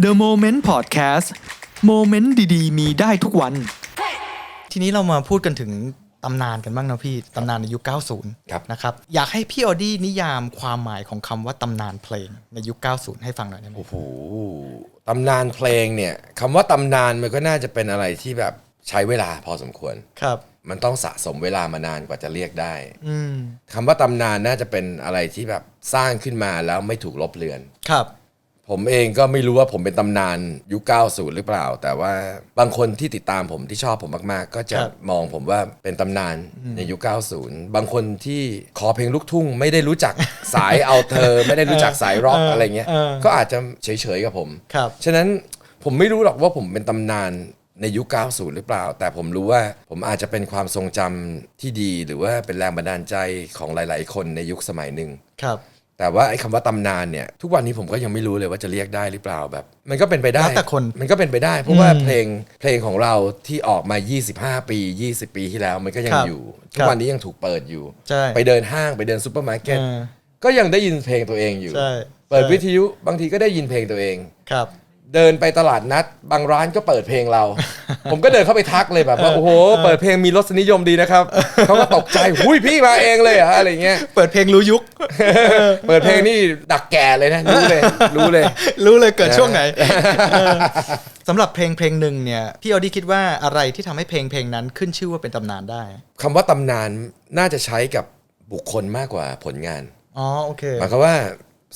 The Moment Podcast โมเมนต์ดีๆ มีได้ทุกวัน ทีนี้เรามาพูดกันถึงตำนานกันบ้างนะพี่ ตำนานในยุค 90 ครับนะครับ อยากให้พี่ออดี้นิยามความหมายของคำว่าตำนานเพลงในยุค 90 ให้ฟังหน่อยได้ไหมโอ้โหตำนานเพลงเนี่ยคำว่าตำนานมันก็น่าจะเป็นอะไรที่แบบใช้เวลาพอสมควรครับ มันต้องสะสมเวลามานานกว่าจะเรียกได้อืมคำว่าตำนานน่าจะเป็นอะไรที่แบบสร้างขึ้นมาแล้วไม่ถูกลบเลือนครับ ผมเองก็ไม่รู้ว่าผมเป็นตำนานยุค 90 หรือเปล่า แต่ว่าบางคนที่ติดตามผมที่ชอบผมมากๆ ก็จะครับ มองผมว่าเป็นตำนานในยุค 90 บางคนที่ขอเพลงลูกทุ่ง ไม่ได้รู้จัก สายเอาเธอ ไม่ได้รู้จักสายร็อกอะไรเงี้ย เออ ก็อาจจะเฉยๆกับผม ครับ ฉะนั้นผมไม่รู้หรอกว่าผมเป็นตำนานในยุค 90 หรือเปล่า แต่ผมรู้ว่าผมอาจจะเป็นความทรงจำที่ดี หรือว่าเป็นแรงบันดาลใจของหลาย ๆ คนในยุคสมัยหนึ่ง ครับ แต่ว่าไอ้คำว่าตำนานเนี่ยทุกวันนี้ผมก็ยังไม่รู้เลยว่าจะเรียกได้หรือเปล่าแบบ มันก็เป็นไปได้แล้วแต่คน มันก็เป็นไปได้ เพราะว่าเพลงเพลงของเราที่ออกมา 25 ปี 20 ปีที่แล้วมันก็ยังครับอยู่ ทุครักบวันนี้ยังถูกเปิดอยู่ ใช่ ไปเดินห้างไปเดินซูเปอร์มาร์เก็ตเออก็ยังได้ยินเพลงตัวเองอยู่ ใช่เปิดใช่ วิทยุบางทีก็ได้ยินเพลงตัวเอง ครับ เดินไปตลาดนัด บางร้านก็เปิดเพลงเรา ผมก็เดินเข้าไปทักเลยแบบว่าโอ้โหเปิดเพลงมีรสนิยมดีนะครับเขาก็ตกใจหุยพี่มาเองเลยเหรออะไรเงี้ยเปิดเพลงรู้ยุค เปิดเพลงนี่ดักแก่เลยนะ รู้เลย รู้เลย รู้เลยเกิดช่วงไหนเออสำหรับเพลงเพลงหนึ่งเนี่ยพี่ออดี้คิดว่าอะไรที่ทำให้เพลงเพลงนั้นขึ้นชื่อว่าเป็นตำนานได้คำว่าตำนานน่าจะใช้กับบุคคลมากกว่าผลงานอ๋อโอเคหมายความว่า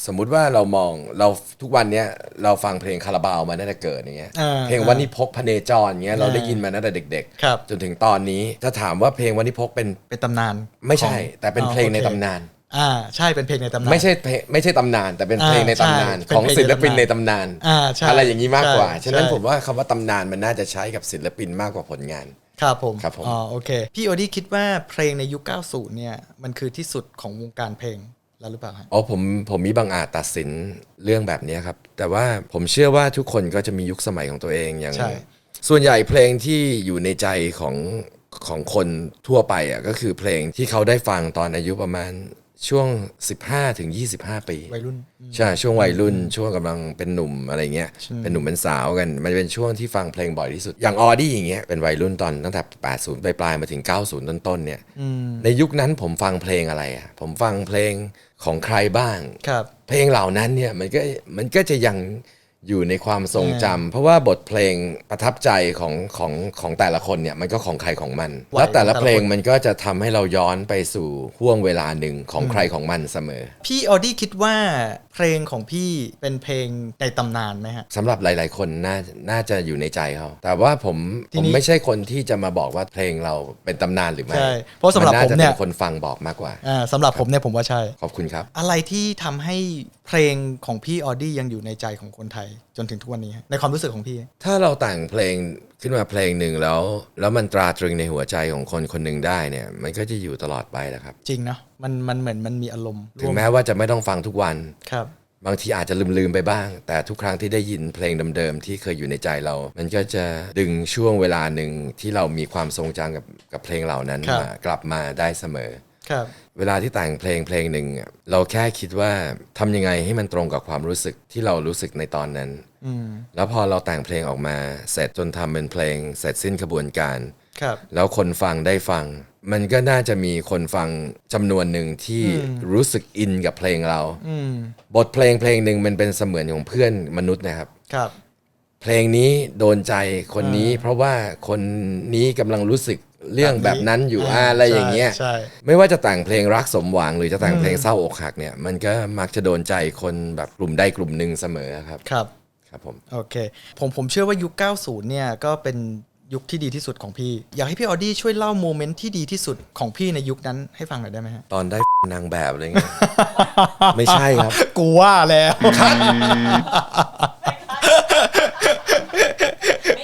สมมุติว่าเรามองเราทุกวันเนี้ยเราฟังเพลงคาราบาวมาตั้งแต่เกิดอย่างเงี้ยอ่าเพลงวันนี้พกพเนจรเงี้ยเราได้ยินมาตั้งแต่เด็กครับ จนถึงตอนนี้ถ้าถามว่าเพลงวันนี้พกเป็นเป็นตำนานไม่ใช่ ของแต่เป็นเพลงในอ๋อโอคตำนาน อ่า ใช่เป็นเพลงในตำนาน ไม่ใช่เพลงไม่ใช่ตำนาน แต่เป็นเพลงในตำนาน อ่าใช่ของเป็นเพลงศิลปินในในตำตำนานานอ่าใช่อะไรอย่างนี้มากกว่า ใช่ฉะนั้นใช่ ผมว่าคำว่าตำนานมันน่าจะใช้กับศิลปินมากกว่าผลงาน ครับผมครับผม อ๋อโอเค พี่ออดี้คิดว่าเพลงในยุค 90 เนี่ย มันคือที่สุดของวงการเพลง แล้วหรือเปล่าฮะอ๋อผมผมมีบางอาจตัดสินเรื่องแบบนี้ครับ แต่ว่าผมเชื่อว่าทุกคนก็จะมียุคสมัยของตัวเองอย่าง ใช่ ส่วนใหญ่เพลงที่อยู่ในใจของของคนทั่วไปอะก็คือเพลงที่เขาได้ฟังตอนอายุประมาณ ช่วง 15ถึง25 ปีวัยรุ่นใช่ช่วงวัยรุ่น ช่วงกำลังเป็นหนุ่มอะไรเงี้ยเป็นหนุ่มเป็นสาวกัน มันเป็นช่วงที่ฟังเพลงบ่อยที่สุด อย่างออดี้อย่างเงี้ยเป็นวัยรุ่นตอนตั้งแต่ 80 ปลายๆมาถึง 90 ต้นๆเนี่ยในยุคนั้นผมฟังเพลงอะไรอะผมฟังเพลงของใครบ้างครับเพลงเหล่านั้นเนี่ยมันก็มันก็จะยัง อยู่ในความทรงจำเพราะว่าบทเพลงประทับใจของของของแต่ละคนเนี่ยมันก็ของใครของมัน วัยแล้วแต่ละแต่ละ เพลงคนมันก็จะทำให้เราย้อนไปสู่ห่วงเวลาหนึ่งของใครของมันเสมอพี่ออดี้คิดว่าเพลงของพี่เป็นเพลงในตำนานไหมฮะ สำหรับหลาย ๆ คนน่าน่าจะอยู่ในใจเขาแต่ว่าผมทีผมนี้ไม่ใช่คนที่จะมาบอกว่าเพลงเราเป็นตำนานหรือไม่ใช่ เพราะสำหรับนน่าผมจะเนี่เป็ยนคนฟังบอกมากกว่า อ่าสำหรับผมเนี่ยผมว่าใช่ ขอบคุณครับ อะไรที่ทำให้ เพลงของพี่ออดี้ยังอยู่ในใจของคนไทยจนถึงทุกวันนี้ฮะในความรู้สึกของพี่ ถ้าเราแต่งเพลงขึ้นมาเพลงหนึ่งแล้ว แล้วมันตราตรึงในหัวใจของคนคนหนึ่งได้เนี่ย มันก็จะอยู่ตลอดไปแหละครับ จริงเนาะมันมันเหมือนมันมีอารมณ์ถึงร่วแม้ว่าจะไม่ต้องฟังทุกวันครับ บางทีอาจจะลืมๆไปบ้าง แต่ทุกครั้งที่ได้ยินเพลงเดิมๆที่เคยอยู่ในใจเรา มันก็จะดึงช่วงเวลาหนึ่งที่เรามีความทรงจำกับกับเพลงเหล่านั้นครับ มากลับมาได้เสมอครับ เวลาที่แต่งเพลงเพลงหนึ่งอะเราแค่คิดว่าทำยังไงให้มันตรงกับความรู้สึกที่เรารู้สึกในตอนนั้นอืมแล้วพอเราแต่งเพลงออกมาเสร็จจนทำเป็นเพลงเสร็จสิ้นกระบวนการครับแล้วคนฟังได้ฟัง มันก็น่าจะมีคนฟังจำนวนหนึ่งที่รู้สึกอินกับเพลงเราอืมบทเพลงเพลงหนึ่งมันเป็นเสมือนของเพื่อนมนุษย์นะครับครับ เพลงนี้โดนใจคนนี้ เพราะว่าคนนี้กำลังรู้สึกเรื่องแบบนั้นอยู่อ่าอ่าอะไรอย่างเงี้ยใช่ใช่ไม่ว่าจะแต่งเพลงรักสมหวังหรือจะแต่งเพลงเศร้าอกหักเนี่ย มันก็มักจะโดนใจคนแบบกลุ่มใดกลุ่มหนึ่งเสมอครับครับครับผมโอเค ผมผมเชื่อว่ายุค 90 เนี่ยก็เป็นยุคที่ดีที่สุดของพี่ อยากให้พี่ออดี้ช่วยเล่าโมเมนต์ที่ดีที่สุดของพี่ในยุคนั้นให้ฟังหน่อยได้ไหมฮะ ตอนได้นางแบบอะไรเงี้ยไม่ใช่ครับ กูว่าแล้ว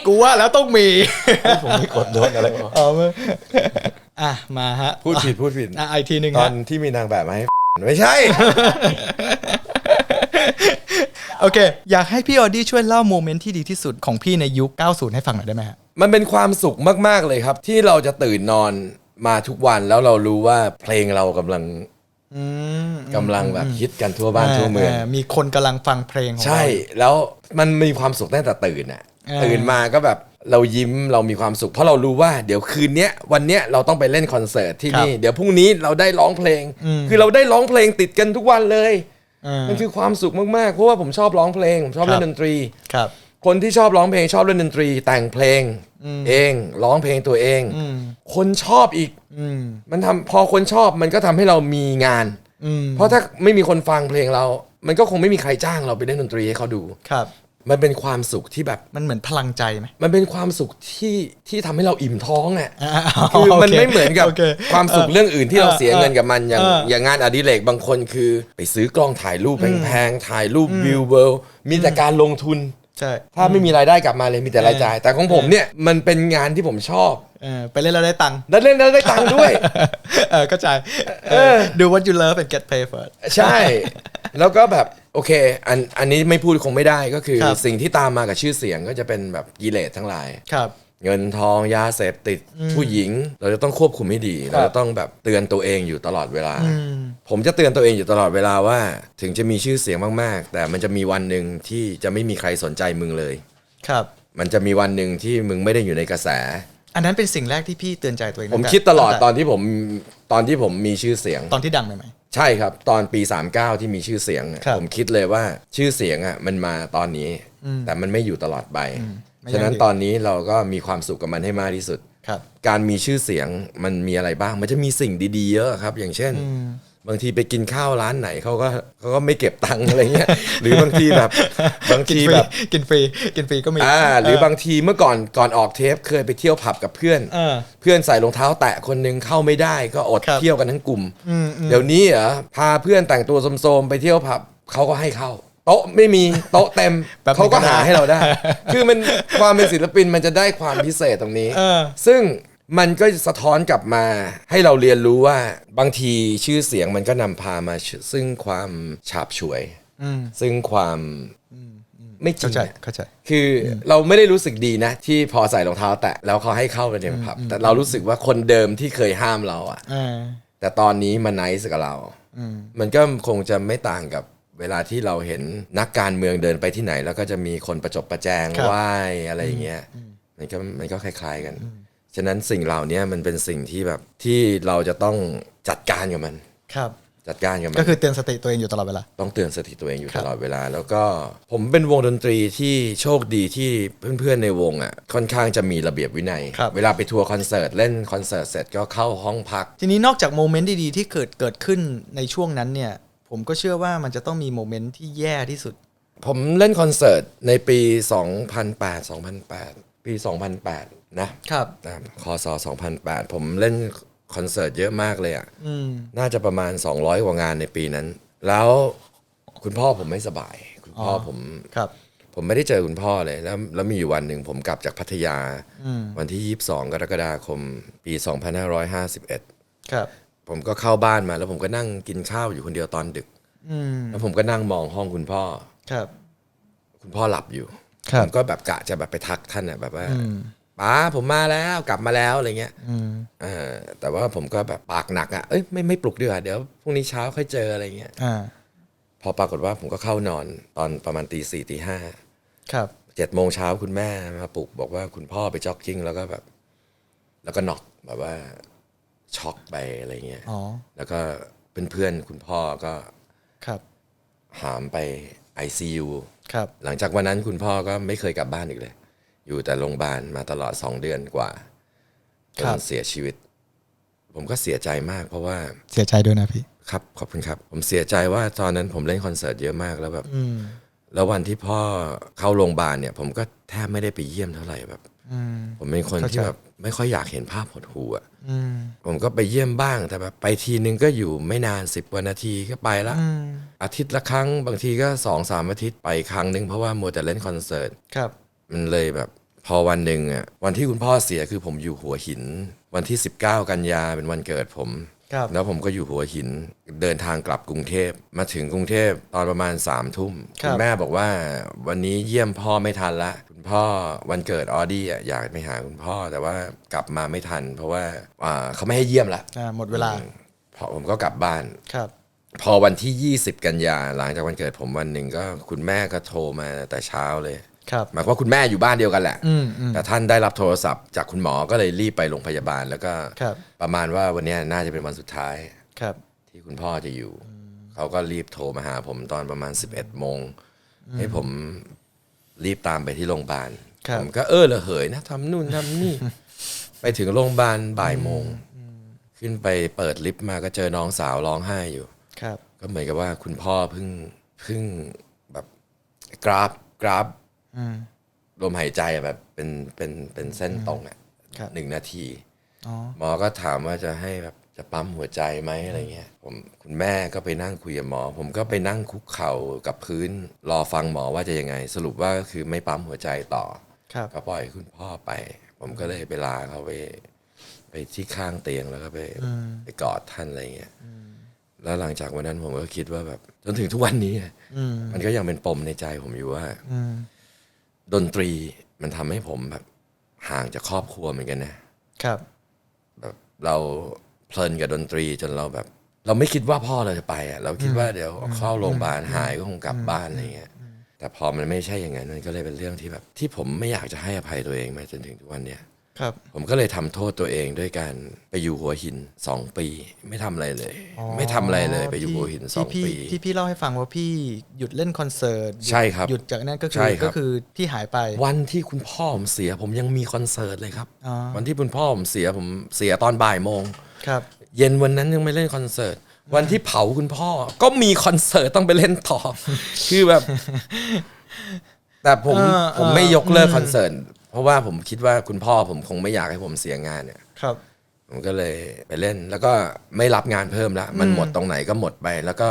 กูว่าแล้วต้องมีผมไม่กดโดนอะไรหรอกเอามาอะมาฮะพูดผิดพูดผิดอะอีกทีหนึ่งตอฮะ นที่มีนางแบบมาให้ ไม่ใช่ โอเค อยากให้พี่ออดี้ช่วยเล่าโมเมนต์ที่ดีที่สุดของพี่ในยุค 90 ให้ฟังหน่อยได้ไหมฮะ มันเป็นความสุขมาก ๆ เลยครับ ที่เราจะตื่นนอนมาทุกวันแล้วเรารู้ว่าเพลงเรากำลังอืมกำลังแบบฮิตกันทั่วบ้านทั่วเมือง มีคนกำลังฟังเพลงของเรา ใช่แล้วมันมีความสุขตั้งแต่ตื่นอะเออ ตื่นมาก็แบบเรายิ้มเรามีความสุข เพราะเรารู้ว่าเดี๋ยวคืนเนี้ยวันเนี้ยเราต้องไปเล่นคอนเสิร์ตที่นี่ เดี๋ยวพรุ่งนี้เราได้ร้องเพลง คือเราได้ร้องเพลงติดกันทุกวันเลยเออมันคือความสุขมากๆเพราะว่าผมชอบร้องเพลงผมชอบเล่ครันบดนตรีครับ คนที่ชอบร้องเพลงชอบเล่นดนตรี แต่งเพลงเองร้องเพลงตัวเองอืมคนชอบอีกอืมมันทำพอคนชอบมันก็ทำให้เรามีงานอืมเพราะถ้าไม่มีคนฟังเพลงเรา มันก็คงไม่มีใครจ้างเราไปเล่นดนตรีให้เขาดูครับ มันเป็นความสุขที่แบบ มันเหมือนพลังใจไหม มันเป็นความสุขที่ที่ทำให้เราอิ่มท้องอะอ่าคือมันโอเคไม่เหมือนกับโอเคความสุขเรื่องอื่นที่เราเสียเงินกับมันอย่างเอออย่างงานอดิเรกบางคนคือ ไปซื้อกล้องถ่ายรูปแพงๆถ่ายรูปวิวเวิลด์มีแต่การลงทุน ใช่ ถ้าไม่มีรายได้กลับมาเลยมีแต่รายจ่าย แต่ของผมเนี่ยมันเป็นงานที่ผมชอบเออไปเล่นแล้วได้ตังค์ แล้วเล่นแล้วได้ตังค์ด้วย เออเข้าใจเออ do what you love and get paid for it ใช่ แล้วก็แบบ โอเค อันอันนี้ไม่พูดคงไม่ได้ก็คือ ครับ สิ่งที่ตามมากับชื่อเสียงก็จะเป็นแบบกิเลสทั้งหลาย ครับ เงินทองยาเสพติดผู้หญิง เราจะต้องควบคุมให้ดีครับเราจะต้องแบบเตือนตัวเองอยู่ตลอดเวลาอืมผมจะเตือนตัวเองอยู่ตลอดเวลาว่า ถึงจะมีชื่อเสียงมากๆ แต่มันจะมีวันหนึ่งที่จะไม่มีใครสนใจมึงเลย ครับ มันจะมีวันหนึ่งที่มึงไม่ได้อยู่ในกระแส อันนั้นเป็นสิ่งแรกที่พี่เตือนใจตัวเองผมตั้งแคิดตลอดตตั้องนที่ผมตอนที่ผมมีชื่อเสียง ตอนที่ดังใหม่ ใช่ครับ ตอนปี 39 ที่มีชื่อเสียงอะครับผมคิดเลยว่าชื่อเสียงอะมันมาตอนนี้ แต่มันไม่อยู่ตลอดไป ไม่ฉะนั้นยั่งยืน ตอนนี้เราก็มีความสุขกับมันให้มากที่สุดๆครับ การมีชื่อเสียงมันมีอะไรบ้าง มันจะมีสิ่งดีๆเยอะครับ อย่างเช่น บางทีไปกินข้าวร้านไหนเขาก็เขาก็ไม่เก็บตังค์อะไรเงี้ยหรือบางทีแบบบางกินทีฟรีแบบกินฟรีกินฟรีก็มีอ่าหรือบางทีเมื่อก่อนก่อนออกเทปเคยไปเที่ยวผับกับเพื่อนเออเพื่อนใส่รองเท้าแตะคนหนึงเข้าไม่ได้ก็อดครับเที่ยวกันทั้งกลุ่มอืมอืมเดี๋ยวนี้เหรอพาเพื่อนแต่งตัวโสมๆไปเที่ยวผับเขาก็ให้เข้าโต๊ะไม่มีโต๊ะเต็มแป๊บนึงเขาก็ก็ได้หาให้เราได้ คือมันความเป็นศิลปินมันจะได้ความพิเศษตรงนี้เออซึ่ง มันก็สะท้อนกลับมา ให้เราเรียนรู้ว่าบางทีชื่อเสียงมันก็นำพามา ซึ่งความฉาบฉวยอืมซึ่งความไม่จริเข้างใจอะเข้าใจ คือเราไม่ได้รู้สึกดีนะ ที่พอใส่รองเท้าแตะแล้วเขาให้เข้าไปในผับ แต่เรารู้สึกว่าคนเดิมที่เคยห้ามเราอะเออแต่ตอนนี้มันไนส์กับเราอืมมันก็คงจะไม่ต่างกับเวลาที่เราเห็นนักการเมืองเดินไปที่ไหน แล้วก็จะมีคนประจบประแจงครับไหว้อะไรอย่างเงี้ยมันก็มันก็คล้าย ๆกัน ฉะนั้นสิ่งเหล่านี้มันเป็นสิ่งที่แบบที่เราจะต้องจัดการกับมันครับ จัดการกับมัก็นคือเตือนสติตัวเองอยู่ตลอดเวลาต้องเตือนสติตัวเองอยู่ครัตบลอดเวลา แล้วก็ผมเป็นวงดนตรีที่โชคดีที่เพื่อนๆในวงอะค่อนข้างจะมีระเบียบวินัยครับเวลาไปทัวร์คอนเสิร์ตเล่นคอนเสิร์ตเสร็จก็เข้าห้องพัก ทีนี้นอกจากโมเมนต์ดีๆที่เกิดเกิดขึ้นในช่วงนั้นเนี่ยผมก็เชื่อว่ามันจะต้องมีโมเมนต์ที่แย่ที่สุด ผมเล่นคอนเสิร์ตในปี 2008 2008 ปี 2008 นะครับนะคศ2008 ผมเล่นคอนเสิร์ตเยอะมากเลยอะอืมน่าจะประมาณ 200 กว่างานในปีนั้น แล้วคุณพ่อผมไม่สบาย คุณพ่อออผมครับ ผมไม่ได้เจอคุณพ่อเลย แล้วแล้วมีอยู่วันหนึ่งผมกลับจากพัทยาอืมวันที่ 22 กรกฎาคม ปี 2551 ครับ ผมก็เข้าบ้านมา แล้วผมก็นั่งกินข้าวอยู่คนเดียวตอนดึกอืมแล้วผมก็นั่งมองห้องคุณพ่อ ครับ คุณพ่อหลับอยู่ครั ผบมก็แบบกะจะแบบไปทักท่านอะแบบว่าอืมป้าผมมาแล้วกลับมาแล้วอะไรเงี้ยอืมเออแต่ว่าผมก็แบบปากหนักอะเอ้ยไม่ไม่ปลุกดีกว่าเดี๋ยวพรุ่งนี้เช้าค่อยเจออะไรเงี้ยอ่าพอปรากฏว่าผมก็เข้านอนตอนประมาณตีสี่ตีห้าครับเจ็ดโมงเช้าคุณแม่มาปลุกบอกว่าคุณพ่อไปจ็อกกิ้งแล้วก็แบบ แล้วก็น็อกแบบว่าช็อกไปอะไรเงี้ยอ๋อแล้วก็เพื่อนๆคุณพ่อก็ครับหามไป ICU ครับ หลังจากวันนั้นคุณพ่อก็ไม่เคยกลับบ้านอีกเลย อยู่แต่โรงพยาบาลมาตลอดสองเดือนกว่าจครันบเสียชีวิต ผมก็เสียใจมากเพราะว่าเสียใจด้วยนะพี่ครับขอบคุณครับ ผมเสียใจว่าตอนนั้นผมเล่นคอนเสิร์ตเยอะมากแล้วแบบอืมแล้ววันที่พ่อเข้าโรงพยาบาลเนี่ย ผมก็แทบไม่ได้ไปเยี่ยมเท่าไหร่แบบอืม ผมเป็นคนเข้าใจที่แบบไม่ค่อยอยากเห็นภาพหดหู่อะอืมผมก็ไปเยี่ยมบ้างแต่แบบไปทีนึงก็อยู่ไม่นานสิบกว่านาทีก็ไปละอืมอาทิตย์ละครั้งบางทีก็สองสามอาทิตย์ไปครั้งหนึ่งเพราะว่ามัวแต่เล่นคอนเสิร์ตครับ มันเลยแบบพอวันหนึ่งอะวันที่คุณพ่อเสียคือผมอยู่หัวหิน วันที่ 19 กันยาเป็นวันเกิดผมครับแล้วผมก็อยู่หัวหินเดินทางกลับกรุงเทพมาถึงกรุงเทพตอนประมาณ3ามทุ่มครับณแม่บอกว่าวันนี้เยี่ยมพ่อไม่ทันละคุณ พ่อวันเกิดออดี้อะอยากไปหาคุณพ่อแต่ว่ากลับมาไม่ทัน เพราะว่าอ่าเขาไม่ให้เยี่ยมละอ่าหมดเวลาพอผมก็กลับบ้าน ครับ พอวันที่ 20 กันยาหลังจากวันเกิดผมวันหนึ่งก็คุณแม่ก็โทรมาแต่เช้าเลย ครับ หมายความว่าคุณแม่อยู่บ้านเดียวกันแหละ อืมอืม แต่ท่านได้รับโทรศัพท์จากคุณหมอก็เลยรีบไปโรงพยาบาล แล้วก็ครับ ประมาณว่าวันเนี้ยน่าจะเป็นวันสุดท้าย ครับ ที่คุณพ่อจะอยู่ เขาก็รีบโทรมาหาผมตอนประมาณ 11โมงให้ผม รีบตามไปที่โรงพยาบาลครับ ผมก็เออระเหยนะทำนู่นทำนี่ ไปถึงโรงพยาบาลบ่ายโมง ขึ้นไปเปิดลิฟต์มาก็เจอน้องสาวร้องไห้อยู่ ครับ ก็เหมือนกับว่าคุณพ่อเพิ่งเพิ่งแบบกราฟกราฟอืม ลมหายใจอะแบบเป็นเป็นเป็นเส้นตรงอะครับ หนึ่งนาที อ๋อ หมอก็ถามว่าจะให้แบบ จะปั๊มหัวใจไหมอะไรเงี้ยผมคุณแม่ก็ไปนั่งคุยกับหมอ ผมก็ไปนั่งคุกเข่ากับพื้น รอฟังหมอว่าจะยังไง สรุปว่าก็คือไม่ปั๊มหัวใจต่อครับก็ปล่อยให้คุณพ่อไป ผมก็เลยไปลาเขาไปไปที่ข้างเตียงแล้วก็ไปไปกอดท่านอะไรเงี้ยแล้วหลังจากวันนั้นผมก็คิดว่าแบบ จนถึงทุกวันนี้อะอืมมันก็ยังเป็นปมในใจผมอยู่ว่าอืมดนตรีมันทำให้ผมแบบห่างจากครอบครัวเหมือนกันนะครับ แบบเรา เพลินกับดนตรีจนเราแบบ เราไม่คิดว่าพ่อเราจะไปอะเราคิดว่าเดี๋ยวเข้าโรงพยาบาลหายก็คงกลับบ้านอะไรเงี้ยแต่พอมันไม่ใช่อย่างนั้นมันก็เลยเป็นเรื่องที่แบบ ที่ผมไม่อยากจะให้อภัยตัวเองมาจนถึงทุกวันเนี้ย ครับผมก็เลยทำโทษตัวเองด้วยการไปอยู่หัวหินสองปี ไม่ทำอะไรเลย ไม่ทำอะไรเลยไปอยู่หัวหินสองที่ปีที่พี่เล่าให้ฟังว่าพี่หยุดเล่นคอนเสิร์ตใช่ครับหยุดจากนั้นก็คืใช่อครับก็คือที่หายไป วันที่คุณพ่อผมเสียผมยังมีคอนเสิร์ตเลยครับอ๋อวันที่คุณพ่อผมเสียผมเสียตอนบ่ายโมงครับเย็นวันนั้นยังไม่เล่นคอนเสิร์ตวันที่เผาคุณพ่อก็มีคอนเสิร์ตต้องไปเล่นต่อ คือแบบ แต่ผมเออผมไม่ยกเลิกคอนเสิร์ต เพราะว่าผมคิดว่าคุณพ่อผมคงไม่อยากให้ผมเสียงานเนี่ย ครับ ผมก็เลยไปเล่น แล้วก็ไม่รับงานเพิ่มละมันหมดตรงไหนก็หมดไป แล้วก็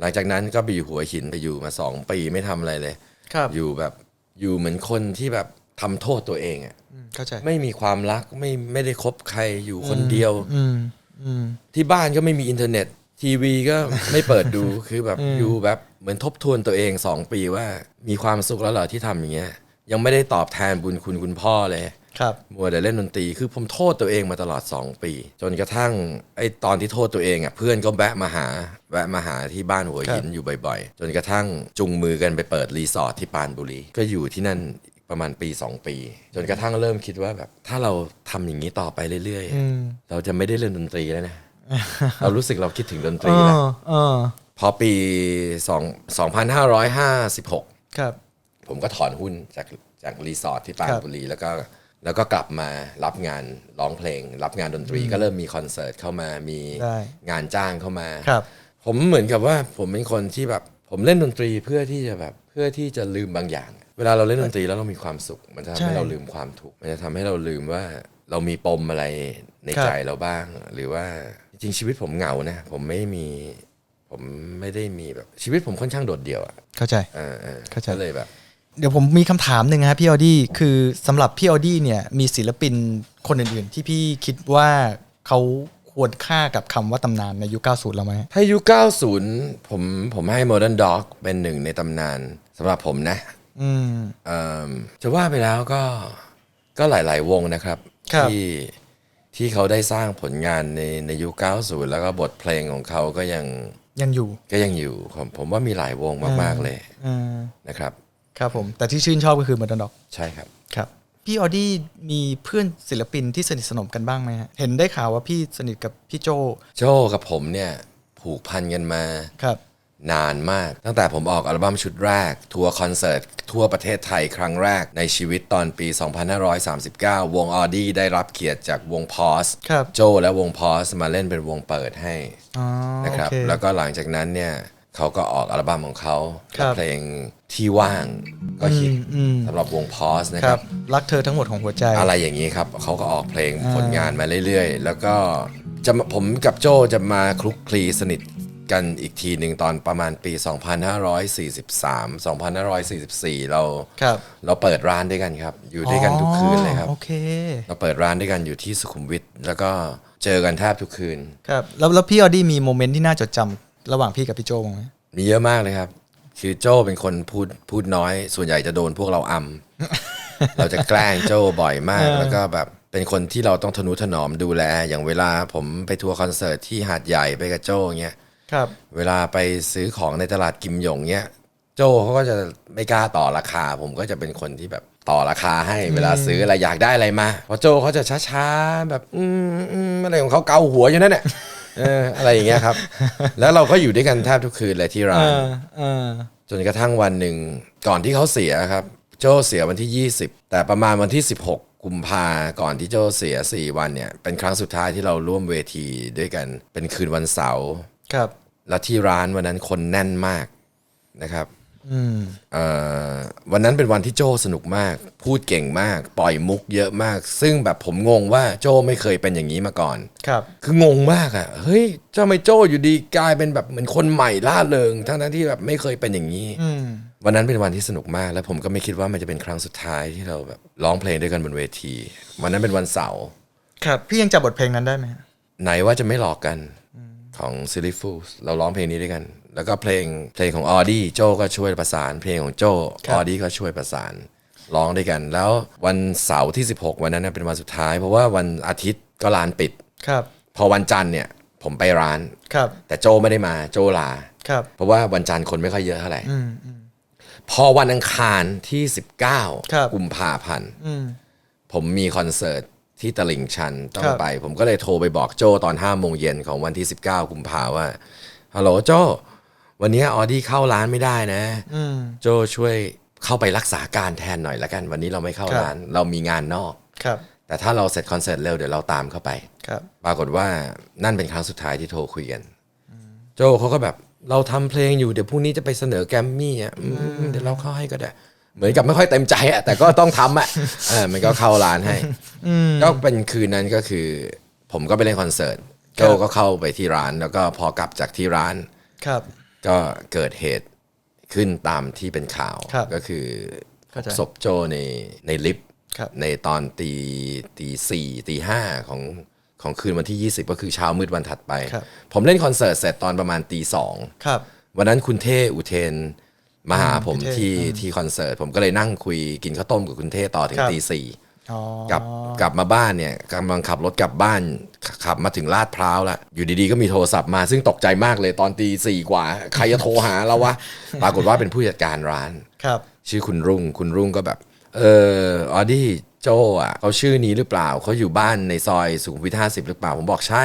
หลังจากนั้นก็ไปอยู่หัวหินไปอยู่มาสองปีไม่ทำอะไรเลย ครับอยู่แบบอยู่เหมือนคนที่แบบทำโทษตัวเองอะอืมเข้าใจไม่มีความรักไม่ไม่ได้คบใครอยู่คนเดียว อืมอืม ที่บ้านก็ไม่มีอินเทอร์เน็ต ทีวีก็ไม่เปิดดู คือแบบอยู่แบบเหมือนทบทวนตัวเองสองปีว่ามีความสุขแล้วเหรอที่ทำอย่างเงี้ย ยังไม่ได้ตอบแทนบุญคุณคุณพ่อเลยครับมัวแต่เล่นดนตรีคือผมโทษตัวเองมาตลอด 2 ปี จนกระทั่งไอ้ตอนที่โทษตัวเองอะเพื่อนก็แวะมาหาแวะมาหาที่บ้านหัวหินอยู่บ่อยๆ จนกระทั่งจุงมือกันไปเปิดรีสอร์ทที่ปรานบุรีก็อยู่ที่นั่นประมาณปี 2 ปี จนกระทั่งเริ่มคิดว่าแบบถ้าเราทำอย่างนี้ต่อไปเรื่อยอืมๆเราจะไม่ได้เล่นดนตรีแล้วนะเรารู้สึกเราคิดถึงดนตเอรีแล้วอเออพอปี 2 2556ครับ ผมก็ถอนหุ้นจากจากรีสอร์ทที่ปรานครับบุรีแล้วก็แล้วก็กลับมารับงานร้องเพลง รับงานดนตรีก็เริ่มมีคอนเสิร์ตเข้ามามีได้งานจ้างเข้ามาครับผมเหมือนกับว่าผมเป็นคนที่แบบผมเล่นดนตรีเพื่อที่จะแบบเพื่อที่จะลืมบางอย่าง เวลาเราเล่นดนตรีแล้วเรามีความสุข มันจะทำใช่ให้เราลืมความทุกข์มันจะทำให้เราลืมว่าเรามีปมอะไรในครับใจเราบ้าง หรือว่าจริงๆชีวิตผมเหงานะผมไม่มีผมไม่ได้มีแบบชีวิตผมค่อนข้างโดดเดี่ยวอะเข้าใจเออเออเข้าใจก็เลยแบบ เดี๋ยวผมมีคำถามหนึ่งนะครับพี่ออดี้คือสำหรับพี่ออดี้เนี่ยมีศิลปินคนอื่นๆ ที่พี่คิดว่าเขาควรค่ากับคำว่าตำนานในยุค 90 แล้วไหมถ้ายุค 90 ผมผมให้ Modern Dog เป็นหนึ่งในตำนานสำหรับผมนะอืม เอิ่มจะว่าไปแล้วก็ก็หลาย ๆ วงนะครับ ครับ ที่ที่เขาได้สร้างผลงานในในยุค 90 แล้วก็บทเพลงของเขาก็ยังยังอยู่ก็ยังอยู่ผมผมว่ามีหลายวงมาก ๆ เลยอืมนะครับ ครับผม แต่ที่ชื่นชอบก็คือมาดอนด็อกใช่ครับ ครับ พี่ออดี้มีเพื่อนศิลปินที่สนิทสนมกันบ้างไหมฮะเห็นได้ข่าวว่าพี่สนิทกับพี่โจโจกับผมเนี่ยผูกพันกันมา ครับ นานมาก ตั้งแต่ผมออกอัลบั้มชุดแรก ทัวร์คอนเสิร์ต ทั่วประเทศไทยครั้งแรกในชีวิตตอนปี 2539 วงออดี้ได้รับเกียรติจากวงพอสครับ โจและวงพอสมาเล่นเป็นวงเปิดให้อ๋อนะครับ โอเแล้วก็หลังจากนั้นเนี่ย เขาก็ออกอัลบั้มของเขาครับเพลงที่ว่างก็ฮิตอืม สำหรับวงพอสนะคครัรับ บ รักเธอทั้งหมดของหัวใจ อะไรอย่างนี้ครับเขาก็ออกเพลงผลงานมาเรื่อยๆ แล้วก็จะมาผมกับโจจะมาคลุกคลีสนิทกันอีกทีหนึ่งตอนประมาณปี 2543 2544 เราครับ เราเปิดร้านด้วยกันครับ อยู่ด้วยกันทุกคืนเลยครับ อ๋อโอเค เราเปิดร้านด้วยกันอยู่ที่สุขุมวิทแล้วก็เจอกันแทบทุกคืน ครับ แล้วแล้วพี่ออดี้มีโมเมนต์ที่น่าจดจำ ระหว่างพี่กับพี่โจบ้างไหมมีเยอะมากเลยครับ คือโจ้เป็นคนพูดพูดน้อย ส่วนใหญ่จะโดนพวกเราอำเราจะแกล้งโจ้บ่อยมาก แล้วก็แบบเป็นคนที่เราต้องทนุถนอมดูแล อย่างเวลาผมไปทัวร์คอนเสิร์ตที่หาดใหญ่ไปกับโจ้เงี้ยครับ เวลาไปซื้อของในตลาดกิมหยงเนี้ยโจเขาก็จะไม่กล้าต่อราคา ผมก็จะเป็นคนที่แบบต่อราคาให้เวลาซื้ออะไรอยากได้อะไรมาเพราะโจเขาจะช้าๆแบบอืมอืมอะไรของเขาเกาหัวอยู่นั่นแหละ เอออะไรอย่างเงี้ยครับ แล้วเราก็อยู่ด้วยกันแทบทุกคืนเลยที่ร้าเอนอเออจนกระทั่งวันหนึ่งก่อนที่เขาเสียครับ โจเสียวันที่ 20 แต่ประมาณวันที่ 16 กุมภาก่อนที่โจเสีย 4 วันเนี่ย เป็นครั้งสุดท้ายที่เราร่วมเวทีด้วยกันเป็นคืนวันเสาร์ครับ แล้วที่ร้านวันนั้นคนแน่นมากนะครับอืมเอ่อ วันนั้นเป็นวันที่โจสนุกมาก พูดเก่งมาก ปล่อยมุกเยอะมาก ซึ่งแบบผมงงว่าโจไม่เคยเป็นอย่างนี้มาก่อน ครับ คืองงมากอะ่ะ เฮ้ยเจ้าไม่โจ้อยู่ดีกลายเป็นแบบเหมือนคนใหม่ล่าเริง ทั้งนั้นที่แบบไม่เคยเป็นอย่างนี้อืมวันนั้นเป็นวันที่สนุกมาก แล้วผมก็ไม่คิดว่ามันจะเป็นครั้งสุดท้ายที่เราแบบร้องเพลงด้วยกันบนเวที วันนั้นเป็นวันเสาร์ ครับ พี่ยังจำบทเพลงนั้นได้ไหมฮะไหนว่าจะไม่หลอกกัน ของ Silly Fools เราร้องเพลงนี้ด้วยกัน แล้วก็เพลงเพลงของออดี้โจก็ช่วยประสาน เพลงของโจออดี้ก็ช่วยประสานร้องด้วยกัน แล้ววันเสาร์ที่ 16 วันนั้นนะเป็นวันสุดท้าย เพราะว่าวันอาทิตย์ก็ร้านปิดครับ พอวันจันทร์เนี่ยผมไปร้านครับ แต่โจไม่ได้มาโจลาครับเพราะว่าวันจันทร์คนไม่ค่อยเยอะเท่าไหร่อืมอืมพอวันอังคารที่ครับ19กุมภาพันธ์อืมผมมีคอนเสิร์ต ที่ตลิ่งชันต้อคงรับไป ผมก็เลยโทรไปบอกโจตอน5โมงเย็นของวันที่ 19กุมภาว่าฮัลโหลโจวันนี้ออดี้เข้าร้านไม่ได้นะอืมโจช่วยเข้าไปรักษาการแทนหน่อยละกัน วันนี้เราไม่เข้าครับร้าน เรามีงานนอกครับ แต่ถ้าเราเสร็จคอนเสิร์ตเร็วเดี๋ยวเราตามเข้าไปครับ ปรากฏว่านั่นเป็นครั้งสุดท้ายที่โทรคุยกันโจเขาก็แบบเราทำเพลงอยู่เดี๋ยวพรุ่งนี้จะไปเสนอแกรมมี่อะอืมเดี๋ยวเราเข้าให้ก็ได้ เหมือนกับไม่ค่อยเต็มใจอะแต่ก็ต้องทำอะเออมันก็เข้าร้านให้ก็เป็นคืนนั้นก็คือ ผมก็ไปเล่นคอนเสิร์ตโจก็เข้าไปที่ร้าน แล้วก็พอกลับจากที่ร้าน ครับ ก็เกิดเหตุขึ้นตามที่เป็นข่าวครับก็คือพเข้าบใจศพโจในในลิฟต์ครับ ในตอนตีตีสี่ตีห้าของของคืนวันที่ 20 ก็คือเช้ามืดวันถัดไป ครับ ผมเล่นคอนเสิร์ตเสร็จตอนประมาณตีสอง ครับ วันนั้นคุณเท่อุเทน มาหาผมคุณเท่ที่ที่คอนเสิร์ตผมก็เลยนั่งคุยกินข้าวต้มกับคุณเท่ต่อถึงครับ ตีสี่ อ๋อกลับกลับมาบ้านเนี่ยกำลังขับรถกลับบ้านขขับมาถึงลาดพร้าวแล้วอยู่ดีๆก็มีโทรศัพท์มาซึ่งตกใจมากเลยตอนตีสี่กว่า ใครจะโทรหาเราวะ ปรากฏว่าเป็นผู้จัดการร้าน ครับ ชื่อคุณรุ่ง คุณรุ่งก็แบบ เออออดี้โจอะเขาชื่อนี้หรือเปล่าเขาอยู่บ้านในซอยสุขุมวิทห้าสิบหรือเปล่า ผมบอกใช่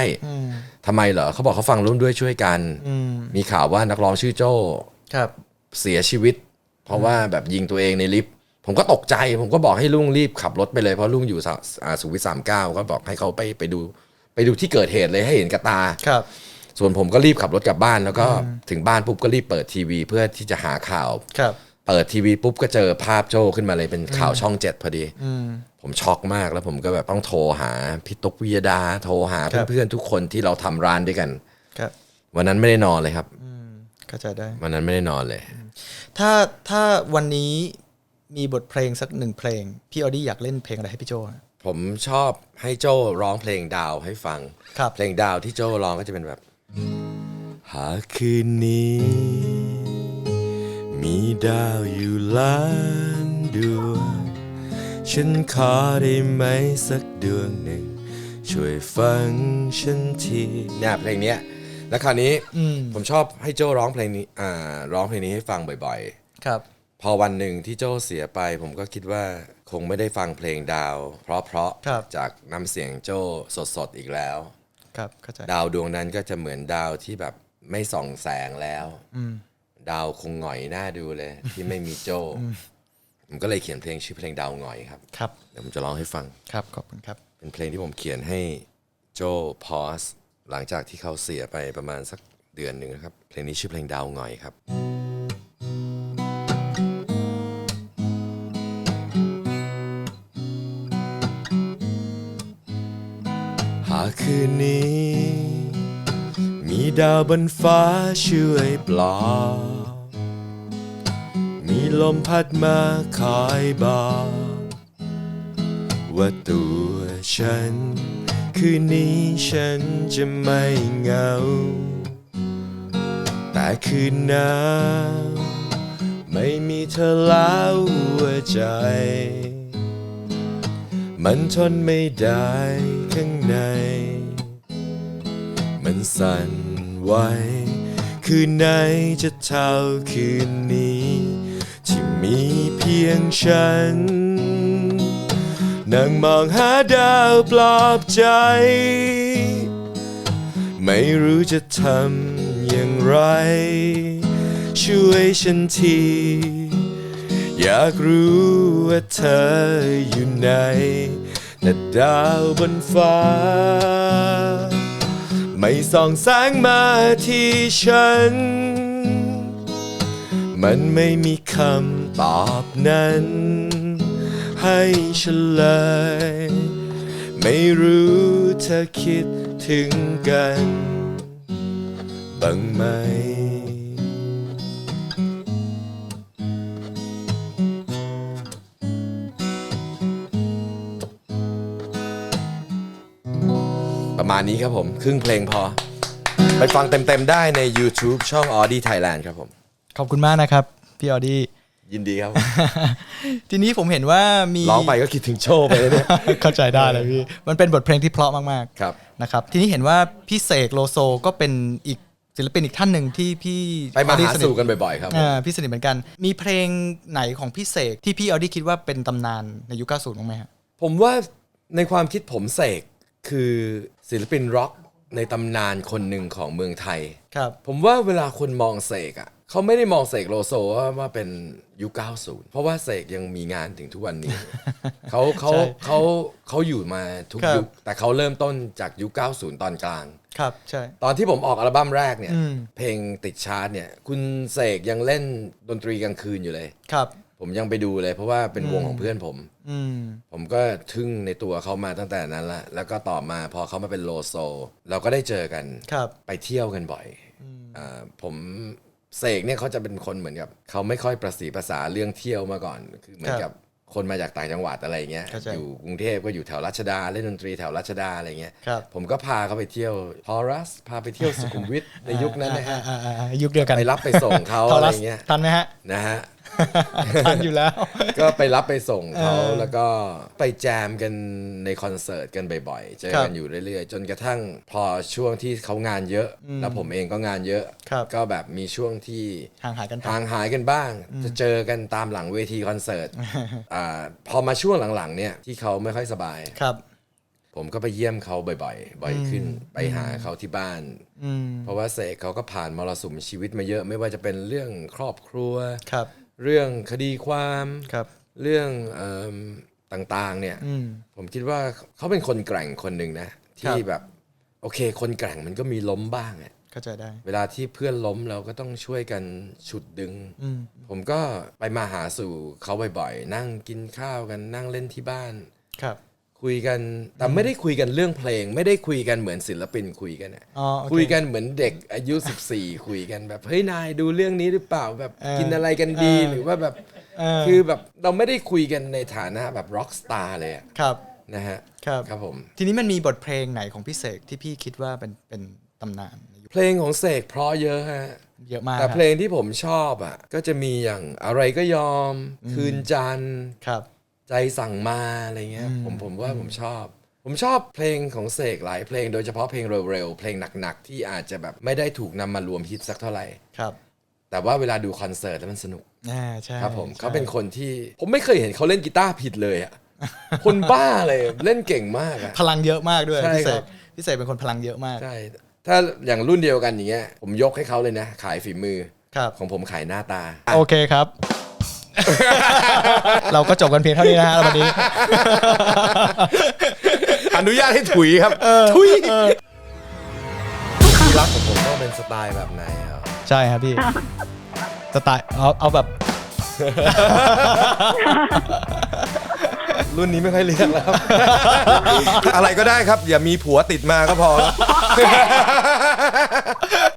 ทำไมเหรอเขาบอกเขาฟังร่วมด้วยช่วยกัน อืม มีข่าวว่านักร้องชื่อโจ ครับ เสียชีวิต เพราะว่าแบบยิงตัวเองในลิฟต์ผมก็ตกใจ ผมก็บอกให้ลุงรีบขับรถไปเลยเพราะลุงอยู่สะอ่าสุขุมวิทสามเก้าก็บอกให้เขาไปไปดูไปดูที่เกิดเหตุเลยให้เห็นกับตาครับ ส่วนผมก็รีบขับรถกลับบ้านแล้วก็ถึงบ้านปุ๊บก็รีบเปิดทีวีเพื่อที่จะหาข่าวครับ เปิดทีวีปุ๊บก็เจอภาพโจ้ขึ้นมาเลยเป็นข่าวช่องเจ็ดพอดีอืมผมช็อกมากแล้วผมก็แบบต้องโทรหาพี่ตุ๊กวิยดา โทรหาครับเพื่อนๆทุกคนที่เราทำร้านด้วยกัน ครับ วันนั้นไม่ได้นอนเลยครับอืม เข้าใจได้ วันนั้นไม่ได้นอนเลย ถ้าถ้าวันนี้มีบทเพลงสักหนึ่งเพลง พี่ออดี้อยากเล่นเพลงอะไรให้พี่โจฮะ ผมชอบให้โจ้ร้องเพลงดาวให้ฟัง ครับ เพลงดาวที่โจ้ร้องก็จะเป็นแบบ หากคืนนี้ มีดาวอยู่ล้านดวง ฉันขอได้ไหมสักดวงหนึ่ง ช่วยฟังฉันทีเนี่ยเพลงเนี้ย แล้วคราวนี้อืม ผมชอบให้โจ้ร้องเพลงนี้อ่าร้องเพลงนี้ให้ฟังบ่อยครับๆพอวันหนึ่งที่โจ้เสียไป ผมก็คิดว่าคงไม่ได้ฟังเพลงดาว เพราะเพราะๆครับจากน้ำเสียงโจ้สดๆอีกแล้ว ครับเข้าใจ ดาวดวงนั้นก็จะเหมือนดาวที่แบบไม่ส่องแสงแล้วอืมดาวคงหงอยหน้าดูเลย ที่ไม่มีโจ้ผมก็เลยเขียนเพลงชื่อเพลงดาวหงอยครับครับ เดี๋ยวผมจะร้องให้ฟัง ครับขอบคุณครับ เป็นเพลงที่ผมเขียนให้โจพอส หลังจากที่เขาเสียไปประมาณสักเดือนหนึ่งนะครับ เพลงนี้ชื่อเพลงดาวหงอยครับหากคืนนี้ มีดาวบนฟ้าช่วยปลอบมีลมพัดมาคอยบอก ว่าตัวฉัน คืนนี้ฉันจะไม่เหงา แต่คืนหนาวไม่มีเธอแล้วหัวใจ มันทนไม่ได้ข้างใน มันสั่นไหวคืนไหนจะเท่าคืนนี้ ที่มีเพียงฉัน นั่งมองหาดาวปลอบใจ ไม่รู้จะทำอย่างไร ช่วยฉันที อยากรู้ว่าเธออยู่ไหนแต่ดาวบนฟ้า ไม่ส่องแสงมาที่ฉัน มันไม่มีคำตอบนั้น ให้ฉันเลย ไม่รู้เธอคิดถึงกันบ้างไหม ประมาณนี้ครับผม ครึ่งเพลงพอ ไปฟังเต็มๆได้ใน YouTube ช่อง Audi Thailand ครับผม ขอบคุณมากนะครับ พี่ออดี้ ยินดีครับ ทีนี้ผมเห็นว่ามีร้องไปก็คิดถึงโชว์ไปเลยเนี่ยเข้าใจได้เลยพี่ มันเป็นบทเพลงที่เพราะมากครับๆนะครับ ทีนี้เห็นว่าพี่เสกโลโซก็เป็นอีกศิลปินอีกท่านหนึ่งที่พี่ไปมาออดี้หาสนิทสู่กันบ่อยๆครับผมอ่าพี่สนิทเหมือนกัน มีเพลงไหนของพี่เสกที่พี่ออดี้คิดว่าเป็นตำนานในยุค 90บ้างไหมฮะผมว่าในความคิดผมเสกคือศิลปินร็อกในตำนานคนหนึ่งของเมืองไทยครับผมว่าเวลาคนมองเสกอะ เขาไม่ได้มองเสกโลโซว่าว่าเป็นยุค90 เพราะว่าเสกยังมีงานถึงทุกวันนี้ เขาเขาใช่เขาเขาอยู่มาทุกครับ ยุค แต่เขาเริ่มต้นจากยุค 90 ตอนกลาง ครับ ใช่ ตอนที่ผมออกอัลบั้มแรกเนี่ย อืม เพลงติดชาร์ตเนี่ย คุณเสกยังเล่นดนตรีกลางคืนอยู่เลย ครับ ผมยังไปดูเลย เพราะว่าเป็นวงของเพื่อนผม อืม ผมก็ทึ่งในตัวเขามาตั้งแต่นั้นละ แล้วก็ต่อมาพอเขามาเป็นโลโซ เราก็ได้เจอกัน ครับ ไปเที่ยวกันบ่อยอ่าผม เสกเนี่ยเขาจะเป็นคนเหมือนกับเขาไม่ค่อยประสีภาษาเรื่องเที่ยวมาก่อน คือเหมือนครักับบคนมาจากต่างจังหวัดอะไรเงี้ยเข้าใจอยู่กรุงเทพก็อยู่แถวรัชดาเล่นดนตรีแถวรัชดาอะไรเงี้ยครับผมก็พาเขาไปเที่ยวพอรัส พาไปเที่ยวสุขุมวิทในยุคนั้นนะฮะอ่าอ่าอ่ายุคเดียวกัน ไปรับไปส่งเขาทออะไรรัสเงี้ย ทันไหมฮะ นะฮะ ทันอยู่แล้ว ก็ไปรับไปส่งเขาเออแล้วก็ไปแจมกันในคอนเสิร์ตกันบ่อยๆเจอครักับนอยู่เรื่อยๆ จนกระทั่งพอช่วงที่เขางานเยอะ แล้วผมเองก็งานเยอะครับก็แบบมีช่วงที่ห่างหายกันไปห่างหายกันบ้าง จะเจอกันตามหลังเวทีคอนเสิร์ตอ่าพอมาช่วงหลังๆเนี่ยที่เขาไม่ค่อยสบายครับผมก็ไปเยี่ยมเขาบ่อยๆ บ่อยขึ้นไปหาเขาที่บ้านอืมเพราะว่าเสกเขาก็ผ่านมรสุมชีวิตมาเยอะ ไม่ว่าจะเป็นเรื่องครอบครัวครับ เรื่องคดีความครับ เรื่องเอมต่างๆเนี่ยอืม ผมคิดว่าเขาเป็นคนแกร่งคนหนึ่งนะคที่รับ แบบโอเค คนแกร่งมันก็มีล้มบ้างอะเข้าใจได้ เวลาที่เพื่อนล้มเราก็ต้องช่วยกันฉุดดึง อืม ผมก็ไปมาหาสู่เขาบ่อยๆ นั่งกินข้าวกันนั่งเล่นที่บ้าน ครับ คุยกันแต่ไม่ได้คุยกันเรื่องเพลง ไม่ได้คุยกันเหมือนศิลปินคุยกันอะอ๋อโอเคคุยกันเหมือนเด็กอายุ 14 คุยกันแบบเฮ้ยนายดูเรื่องนี้หรือเปล่าแบบเออกินอะไรกันดีเออหรือว่าแบบเออ คือแบบเราไม่ได้คุยกันในฐานะแบบร็อกสตาร์เลยอะครับ นะฮะครับ ครับผม ทีนี้มันมีบทเพลงไหนของพี่เสกที่พี่คิดว่าเป็นเป็นตำนานในยุคเพลงของเสกเพราะเยอะฮะ เยอะมากแต่ครับเพลงที่ผมชอบอะก็จะมีอย่างอะไรก็ยอม คืนจันทร์ ครับ ใจสั่งมาอะไรเงี้ยผมผมว่าผมชอบ ผมชอบเพลงของเสกหลายเพลง โดยเฉพาะเพลงเร็วๆเพลงหนักๆที่อาจจะแบบไม่ได้ถูกนำมารวมฮิตสักเท่าไหร่ ครับแต่ว่าเวลาดูคอนเสิร์ตแล้วมันสนุกอ่าใช่ครับผมใช่เขาเป็นคนที่ผมไม่เคยเห็นเขาเล่นกีตาร์ผิดเลยอะคนบ้าเลยเล่นเก่งมากอะพลังเยอะมากด้วยใช่พี่เสครักบ พี่เสกเป็นคนพลังเยอะมาก ใช่ถ้าอย่างรุ่นเดียวกันอย่างเงี้ยผมยกให้เขาเลยนะ ขายฝีมือ ครับ ของผมขายหน้าตา โอเคครับ เราก็จบกันเพียงเท่านี้นะฮะวันนี้ อนุญาตให้ถุยครับ ถุยที่รักของผมต้องเป็นสไตล์แบบไหนอะใช่ครับพี่สไตล์เอาเอาแบบ รุ่นนี้ไม่ค่อยเลือกแล้วอะไรก็ได้ครับ อย่ามีผัวติดมาก็พอ